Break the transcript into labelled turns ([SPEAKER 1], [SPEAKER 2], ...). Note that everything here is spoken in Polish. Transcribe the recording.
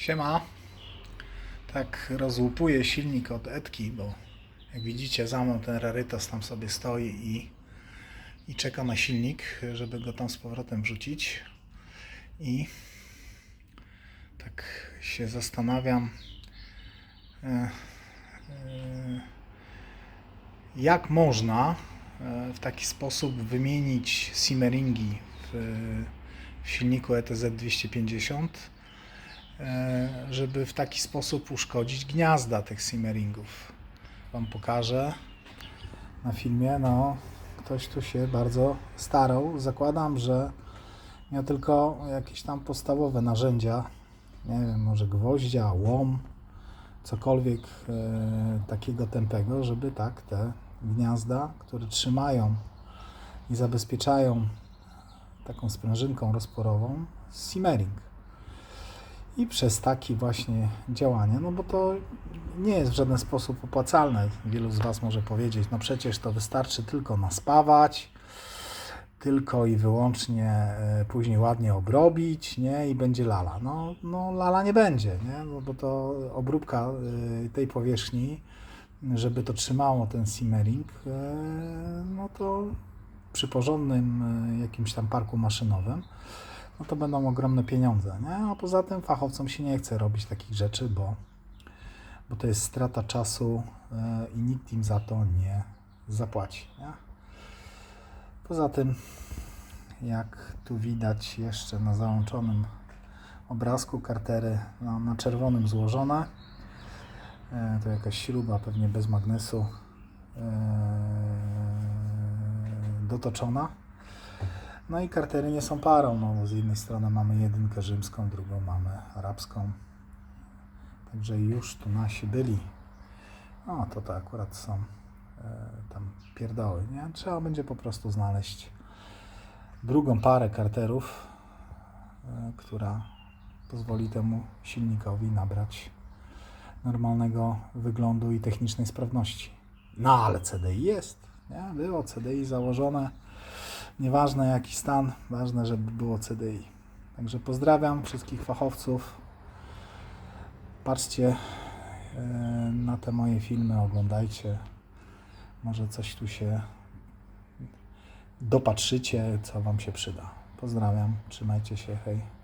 [SPEAKER 1] Siema. Tak rozłupuję silnik od Etki, bo jak widzicie za mną ten rarytas tam sobie stoi i, i czeka na silnik, żeby go tam z powrotem wrzucić. I tak się zastanawiam, e, e, jak można e, w taki sposób wymienić simmeringi w, silniku ETZ 250 e, żeby w taki sposób uszkodzić gniazda tych simmeringów. Wam pokażę na filmie. No, ktoś tu się bardzo starał. Zakładam, że miał tylko jakieś tam podstawowe narzędzia. Nie wiem, może gwoździa, łom, cokolwiek e, takiego tępego, żeby tak te gniazda, które trzymają i zabezpieczają taką sprężynką rozporową, simmering i przez takie właśnie działanie, no bo to nie jest w żaden sposób opłacalne. Wielu z Was może powiedzieć, no przecież to wystarczy tylko naspawać, tylko i wyłącznie e, później ładnie obrobić, nie, i będzie lala. No, no lala nie będzie, nie, no bo to obróbka e, tej powierzchni, żeby to trzymało ten simmering, e, no to przy porządnym jakimś tam parku maszynowym, no to będą ogromne pieniądze. Nie? A poza tym fachowcom się nie chce robić takich rzeczy, bo, bo to jest strata czasu e, i nikt im za to nie zapłaci. Nie? Poza tym, jak tu widać jeszcze na załączonym obrazku kartery no, na czerwonym złożone, e, to jakaś śruba pewnie bez magnesu e, dotoczona. No i kartery nie są parą. No, z jednej strony mamy jedynkę rzymską, drugą mamy arabską. Także już tu nasi byli. O, to to akurat są e, tam pierdoły, nie? Trzeba będzie po prostu znaleźć drugą parę karterów, e, która pozwoli temu silnikowi nabrać normalnego wyglądu i technicznej sprawności. No ale CDI jest, nie? Było CDI założone. Nieważne jaki stan, ważne, żeby było CDI. Także pozdrawiam wszystkich fachowców. Patrzcie e, na te moje filmy, oglądajcie. Może coś tu się dopatrzycie, co Wam się przyda. Pozdrawiam, trzymajcie się, hej.